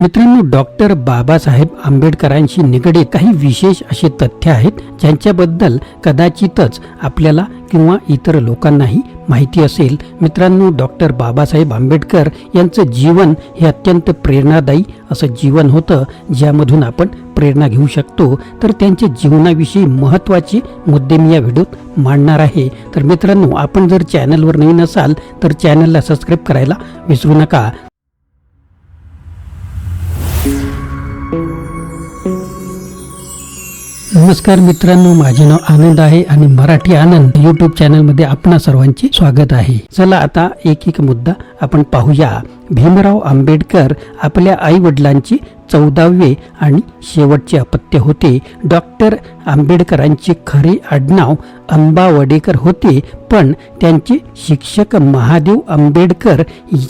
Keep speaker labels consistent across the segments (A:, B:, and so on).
A: मित्रांनो डॉक्टर बाबासाहेब आंबेडकरांशी निगडीत काही विशेष असे तथ्य आहेत ज्यांच्याबद्दल कदाचितच आपल्याला किंवा इतर लोकांनाही माहिती असेल. मित्रांनो डॉक्टर बाबासाहेब आंबेडकर यांचं जीवन हे अत्यंत प्रेरणादायी असं जीवन होतं ज्यामधून आपण प्रेरणा घेऊ शकतो. तर त्यांच्या जीवनाविषयी महत्त्वाचे मुद्दे मी या व्हिडिओत मांडणार आहे. तर मित्रांनो आपण जर चॅनलवर नवीन असाल तर चॅनलला सबस्क्राईब करायला विसरू नका. नमस्कार मित्रांनो माझे नाव आनंद आहे आणि मराठी आनंद युट्यूब चॅनलमध्ये आपणा सर्वांचे स्वागत आहे. चला आता एक एक मुद्दा आपण पाहूया. भीमराव आंबेडकर आपल्या आई वडिलांचे चौदावे आणि शेवटचे अपत्य होते. डॉक्टर आंबेडकरांचे खरे आडनाव अंबावडेकर होते पण त्यांचे शिक्षक महादेव आंबेडकर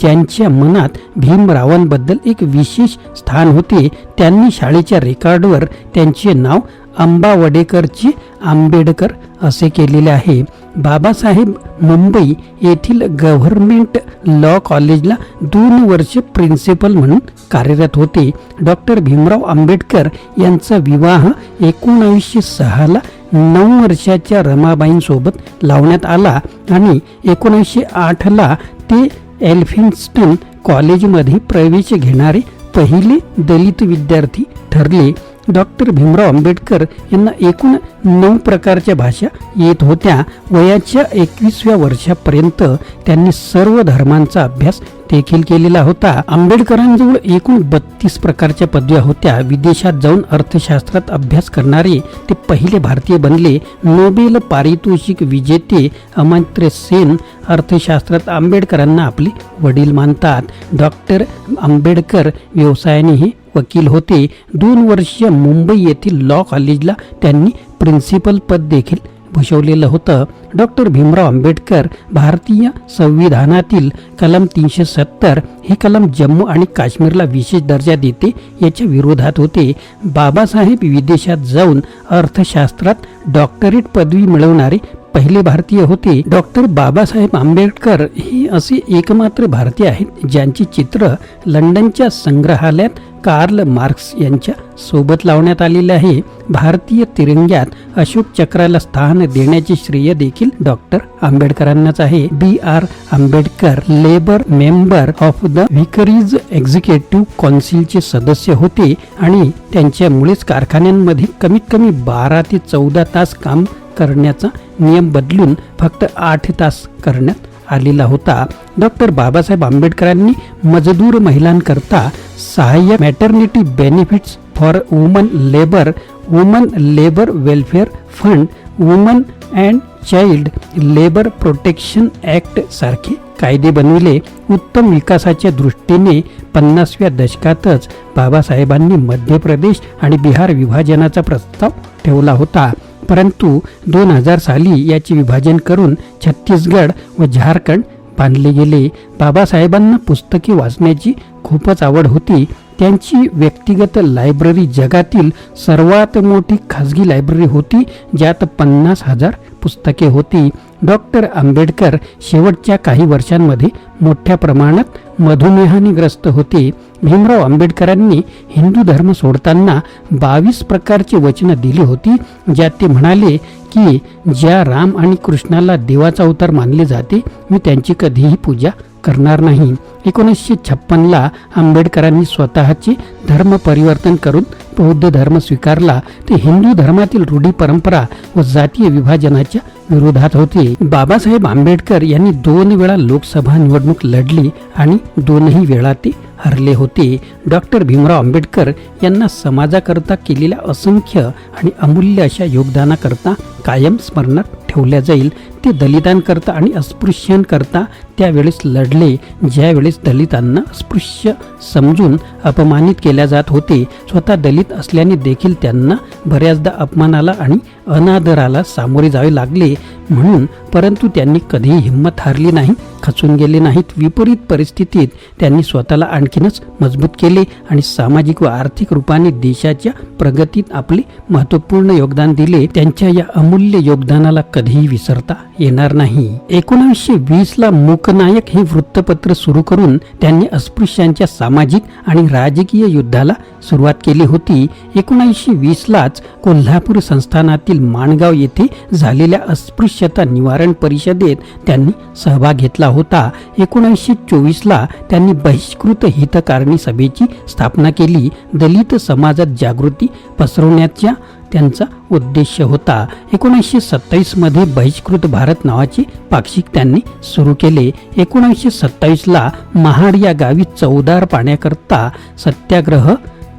A: यांच्या मनात भीमरावांबद्दल एक विशेष स्थान होते. त्यांनी शाळेच्या रेकॉर्डवर त्यांचे नाव अंबावडेकरची आंबेडकर असे केलेले आहे. बाबासाहेब मुंबई येथील गव्हर्नमेंट लॉ कॉलेजला दोन वर्ष प्रिन्सिपल म्हणून कार्यरत होते. डॉक्टर भीमराव आंबेडकर यांचा विवाह एकोणावीसशे सहाला नऊ वर्षाच्या रमाबाईंसोबत लावण्यात आला आणि एकोणीसशे आठला ते एल्फिन्स्टन कॉलेजमध्ये प्रवेश घेणारे पहिले दलित विद्यार्थी ठरले. डॉक्टर भीमराव आंबेडकर यांना एकूण नऊ प्रकारच्या भाषा येत होत्या. वयाच्या एकवीसव्या वर्षापर्यंत त्यांनी सर्व धर्मांचा अभ्यास देखील केलेला होता. आंबेडकरांजवळ एकूण बत्तीस प्रकारच्या पदव्या होत्या. विदेशात जाऊन अर्थशास्त्रात अभ्यास करणारे ते पहिले भारतीय बनले. नोबेल पारितोषिक विजेते अमर्त्य सेन अर्थशास्त्रात आंबेडकरांना आपले वडील मानतात. डॉक्टर आंबेडकर व्यवसायानेही वकील होते. दोन वर्ष मुंबई येथील लॉ कॉलेजला त्यांनी प्रिन्सिपल पद देखील भूषवलेलं होतं. डॉक्टर भीमराव आंबेडकर भारतीय संविधानातील कलम तीनशे सत्तर हे कलम जम्मू आणि काश्मीरला विशेष दर्जा देते याच्या विरोधात होते. बाबासाहेब विदेशात जाऊन अर्थशास्त्रात डॉक्टरेट पदवी मिळवणारे पहिले भारतीय होते. डॉक्टर बाबासाहेब आंबेडकर हे असे एकमात्र भारतीय आहेत ज्यांची चित्र लंडनच्या संग्रहालयात कार्ल मार्क्स यांच्या सोबत लावण्यात आलेले आहे. भारतीय तिरंग्यात अशोक चक्राला स्थान देण्याचे श्रेय देखील डॉक्टर आंबेडकरांनाच आहे. B R Ambedkar labour member of the viceroy's executive कौन्सिलचे सदस्य होते आणि त्यांच्यामुळेच कारखान्यांमध्ये कमीत कमी बारा ते चौदा तास काम करण्याचा नियम बदलून फक्त आठ तास करण्यात आलेला होता. डॉक्टर बाबासाहेब आंबेडकरांनी मजदूर महिलांकरता सहाय्य maternity benefits for woman labour woman labour welfare fund woman and child labour protection act सारखे कायदे बनविले. उत्तम विकासाच्या दृष्टीने पन्नासव्या दशकातच बाबासाहेबांनी मध्य प्रदेश आणि बिहार विभाजनाचा प्रस्ताव ठेवला होता. परंतु दोन हजार साली याचे विभाजन करून छत्तीसगड व झारखंड बांधले गेले. बाबासाहेबांना पुस्तके वाचण्याची खूपच आवड होती. त्यांची व्यक्तिगत लायब्ररी जगातील सर्वात मोठी खाजगी लायब्ररी होती ज्यात पन्नास हजार पुस्तके होती. डॉक्टर आंबेडकर शेवटच्या काही वर्षांमध्ये मोठ्या प्रमाणात मधुमेहाने ग्रस्त होते. भीमराव आंबेडकरांनी हिंदू धर्म सोडताना बावीस प्रकारची वचनं दिली होती ज्यात ते म्हणाले की ज्या राम आणि कृष्णाला देवाचा अवतार मानले जाते मी त्यांची कधीही पूजा करणार नाही. एकोणीसशे छप्पनला आंबेडकरांनी स्वतःचे धर्म परिवर्तन करून बौद्ध धर्म स्वीकारला. ते हिंदू धर्मातील रूढी परंपरा व जातीय विभाजनाच्या विरोधात होते. बाबासाहेब आंबेडकर यांनी दोन वेळा लोकसभा निवडणूक लढली आणि दोनही वेळा ते हरले होते. डॉक्टर भीमराव आंबेडकर यांना समाजाकरता केलेल्या असंख्य आणि अमूल्य अशा योगदानाकरता कायम स्मरणात ठेवल्या जाईल. ते दलितांकरता आणि अस्पृश्यांकरता त्यावेळेस लढले ज्यावेळेस दलितांना अस्पृश्य समजून अपमानित केल्या जात होते. स्वतः दलित असल्याने देखील त्यांना बऱ्याचदा अपमानाला आणि अनादराला सामोरे जावे लागले. म्हणून परंतु त्यांनी कधीही हिंमत हारली नाही खचून गेले नाहीत. विपरीत परिस्थितीत त्यांनी स्वतःला आणखीनच मजबूत केले आणि सामाजिक व आर्थिक रूपाने देशाच्या प्रगतीत आपले महत्त्वपूर्ण योगदान दिले. त्यांच्या या अमूल्य अमूल्य योगदानाला कधीही विसरता येणार नाही. एकोणीसशे वीस ला मूकनायक हे वृत्तपत्र सुरू करून त्यांनी अस्पृश्यांच्या सामाजिक आणि राजकीय युद्धाला सुरुवात केली होती. एकोणीसशे वीस लाच कोल्हापूर संस्थानातील माणगाव येथे झालेल्या अस्पृश्यता निवारण परिषदेत त्यांनी सहभाग घेतला होता. एकोणीसशे चोवीसला त्यांनी बहिष्कृत हितकारणी सभेची स्थापना केली. दलित समाजात जागृती पसरवण्याच्या त्यांचा उद्देश होता. एकोणीसशे सत्तावीसमध्ये बहिष्कृत भारत नावाचे पाक्षिक त्यांनी सुरू केले. एकोणीसशे सत्तावीसला महाड या गावी चौदार पाण्याकरता सत्याग्रह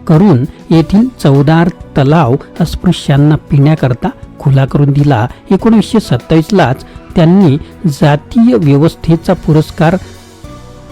A: करून येथील चौदार तलाव अस्पृश्यांना पिण्याकरता खुला करून दिला. एकोणीसशे सत्तावीसलाच त्यांनी जातीय व्यवस्थेचा पुरस्कार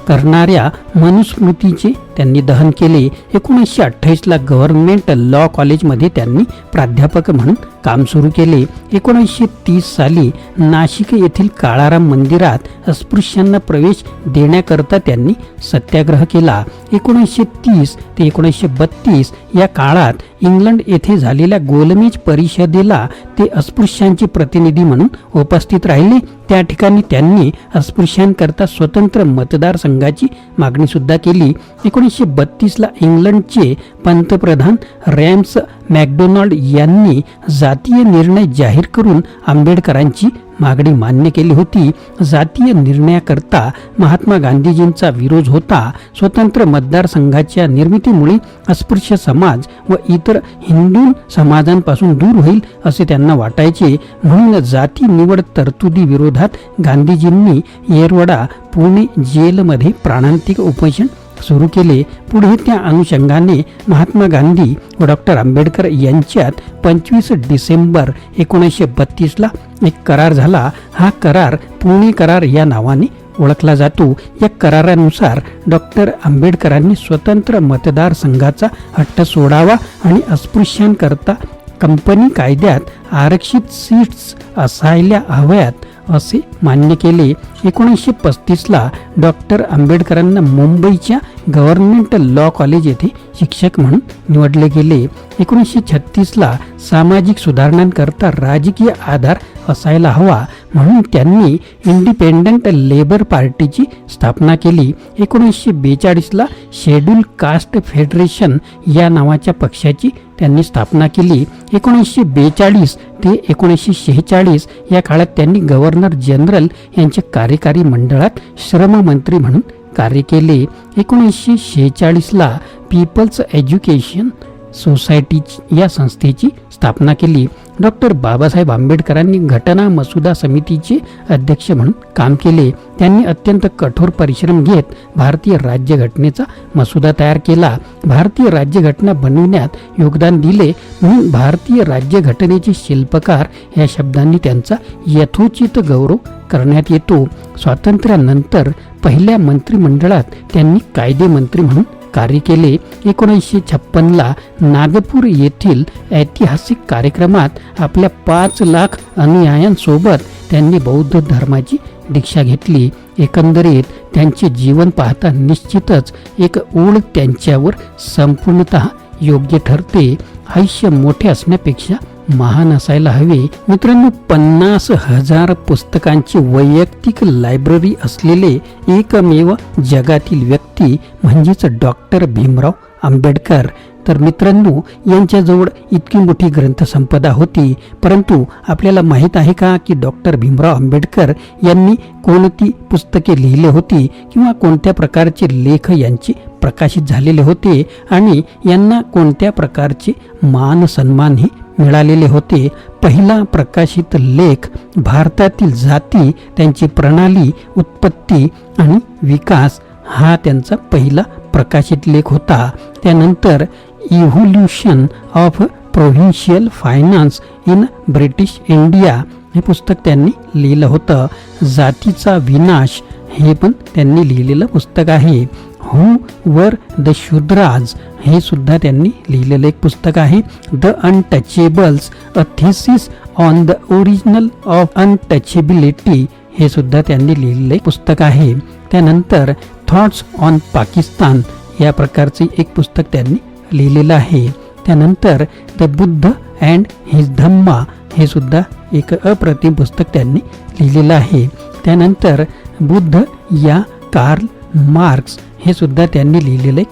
A: करणाऱ्या मनुस्मृतीचे त्यांनी दहन केले. एकोणीसशे अठ्ठावीसला गव्हर्नमेंट लॉ कॉलेजमध्ये त्यांनी प्राध्यापक म्हणून काम सुरू केले. एकोणीसशे तीस साली नाशिक येथील काळाराम मंदिरात अस्पृश्यांना प्रवेश देण्याकरता त्यांनी सत्याग्रह केला. एकोणीसशे तीस ते एकोणीसशे बत्तीस या काळात इंग्लंड येथे झालेल्या गोलमेज परिषदेला ते अस्पृश्यांचे प्रतिनिधी म्हणून उपस्थित राहिले. त्या ठिकाणी त्यांनी अस्पृश्यांकरता स्वतंत्र मतदारसंघाची मागणी सुद्धा केली. एकोणीसशे बत्तीसला इंग्लंडचे पंतप्रधान रॅम्स मॅकडोनाल्ड यांनी जातीय निर्णय जाहीर करून आंबेडकरांची मागणी मान्य केली होती. जातीय निर्णयाकरता महात्मा गांधीजींचा विरोध होता. स्वतंत्र मतदारसंघाच्या निर्मितीमुळे अस्पृश्य समाज व इतर हिंदू समाजांपासून दूर होईल असे त्यांना वाटायचे. म्हणून जाती निवड तरतुदी विरोधात गांधीजींनी येरवडा पुणे जेलमध्ये प्राणांतिक उपोषण सुरू केले. पुढे त्या अनुषंगाने महात्मा गांधी व डॉक्टर आंबेडकर यांच्यात पंचवीस डिसेंबर एकोणीसशे बत्तीसला एक करार झाला. हा करार पुणे करार या नावाने ओळखला जातो. या करारानुसार डॉक्टर आंबेडकरांनी स्वतंत्र मतदारसंघाचा हट्ट सोडावा आणि अस्पृश्यांकरता कंपनी कायद्यात आरक्षित सीट्स असायला हव्यात असे मान्य केले. एकोणीसशे पस्तीसला डॉक्टर आंबेडकरांना मुंबईच्या गव्हर्नमेंट लॉ कॉलेज येथे शिक्षक म्हणून निवडले गेले. एकोणीसशे छत्तीसला सामाजिक सुधारणांकरता राजकीय आधार असायला हवा म्हणून त्यांनी इंडिपेंडंट लेबर पार्टीची स्थापना केली. एकोणीसशे बेचाळीसला शेड्यूल कास्ट फेडरेशन या नावाच्या पक्षाची त्यांनी स्थापना केली. एकोणीसशे बेचाळीस ते एकोणीसशे शेहेचाळीस या काळात त्यांनी गव्हर्नर जनरल यांच्या कार्यकारी मंडळात श्रममंत्री म्हणून कार्य केले. एकोणीसशे शेहेचाळीसला पीपल्स एज्युकेशन सोसायटी या संस्थेची स्थापना केली. डॉक्टर बाबासाहेब आंबेडकरांनी घटना मसुदा समितीचे अध्यक्ष म्हणून काम केले. त्यांनी अत्यंत कठोर परिश्रम घेत भारतीय राज्यघटनेचा मसुदा तयार केला. भारतीय राज्यघटना बनविण्यात योगदान दिले म्हणून भारतीय राज्यघटनेचे शिल्पकार या शब्दांनी त्यांचा यथोचित गौरव करण्यात येतो. स्वातंत्र्यानंतर पहिल्या मंत्रिमंडळात त्यांनी कायदे मंत्री म्हणून कार्य केले. एकोणीसशे छप्पनला नागपूर येथील ऐतिहासिक कार्यक्रमात आपल्या पाच लाख अनुयायांसोबत त्यांनी बौद्ध धर्माची दीक्षा घेतली. एकंदरीत त्यांचे जीवन पाहता निश्चितच एक ओढ त्यांच्यावर संपूर्णत योग्य ठरते. आयुष्य मोठे असण्यापेक्षा महान असायला हवे. मित्रांनो पन्नास हजार पुस्तकांची वैयक्तिक लायब्ररी असलेले एकमेव जगातील व्यक्ती म्हणजेच डॉक्टर भीमराव आंबेडकर. तर मित्रांनो यांच्याजवळ इतकी मोठी ग्रंथसंपदा होती परंतु आपल्याला माहीत आहे का की डॉक्टर भीमराव आंबेडकर यांनी कोणती पुस्तके लिहिली होती किंवा कोणत्या प्रकारचे लेख यांचे प्रकाशित झालेले होते आणि यांना कोणत्या प्रकारचे मान सन्मानही मिळालेले होते. पहिला प्रकाशित लेख भारतातील जाती त्यांची प्रणाली उत्पत्ती आणि विकास हा त्यांचा पहिला प्रकाशित लेख होता. त्यानंतर evolution of provincial finance in British India हे पुस्तक त्यांनी लिहिलं होतं. जातीचा विनाश हे पण त्यांनी लिहिलेलं पुस्तक आहे. हू वर द शूद्राज हे सुद्धा त्यांनी लिहिलेलं एक पुस्तक आहे. The untouchables a thesis on the original of untouchability हे सुद्धा त्यांनी लिहिलेलं एक पुस्तक आहे. त्यानंतर थॉट्स ऑन पाकिस्तान या प्रकारचे एक पुस्तक त्यांनी लिहिलेलं आहे. त्यानंतर the Buddha and his Dhamma हे सुद्धा एक अप्रतिम पुस्तक त्यांनी लिहिलेलं आहे. त्यानंतर बुद्ध या कार्ल मार्क्स हे सुद्धा त्यांनी लिहिलेलं एक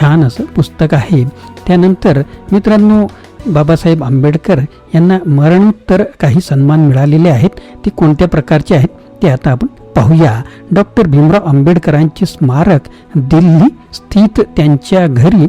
A: छान असं पुस्तक आहे. त्यानंतर मित्रांनो बाबासाहेब आंबेडकर यांना मरणोत्तर काही सन्मान मिळालेले आहेत. ते कोणत्या प्रकारचे आहेत ते आता आपण पाहूया. डॉक्टर भीमराव आंबेडकरांचे स्मारक दिल्ली स्थित त्यांच्या घरी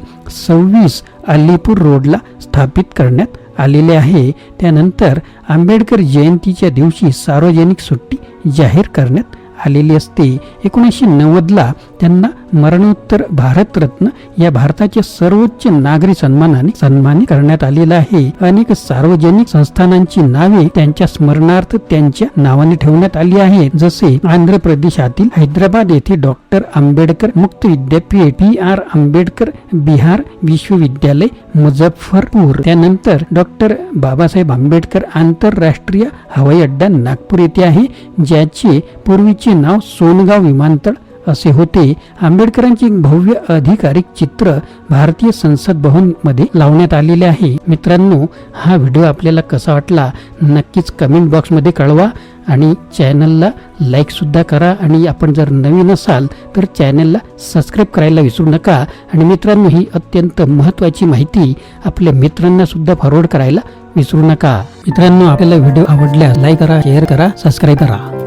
A: सव्वीस अलीपूर रोडला स्थापित करण्यात आलेले आहे. त्यानंतर आंबेडकर जयंतीच्या दिवशी सार्वजनिक सुट्टी जाहीर करण्यात आलेली असते. एकोणीसशे नव्वदला त्यांना मरणोत्तर भारतरत्न या भारताच्या सर्वोच्च नागरी सन्मानाने सन्मानित करण्यात आलेला आहे. अनेक सार्वजनिक संस्थानांची नावे त्यांच्या स्मरणार्थ त्यांच्या नावाने ठेवण्यात आली आहेत. जसे आंध्र प्रदेशातील हैदराबाद येथे डॉक्टर आंबेडकर मुक्त विद्यापीठ पी. आर. आंबेडकर बिहार विश्वविद्यालय मुझफ्फरपूर. त्यानंतर डॉक्टर बाबासाहेब आंबेडकर आंतरराष्ट्रीय हवाई अड्डा नागपूर येथे आहे ज्याचे पूर्वीचे नाव सोनगाव विमानतळ असे होते. आंबेडकरांचे भव्य अधिकारिक चित्र भारतीय संसद भवनमध्ये लावण्यात आलेले आहे. मित्रांनो हा व्हिडिओ आपल्याला कसा वाटला नक्कीच कमेंट बॉक्समध्ये कळवा आणि चॅनलला लाईक सुद्धा करा आणि आपण जर नवीन असाल तर चॅनलला सबस्क्राईब करायला विसरू नका. आणि मित्रांनो ही अत्यंत महत्त्वाची माहिती आपल्या मित्रांना सुद्धा फॉरवर्ड करायला विसरू नका. मित्रांनो आपल्याला व्हिडिओ आवडल्यास लाईक करा शेअर करा सबस्क्राईब करा.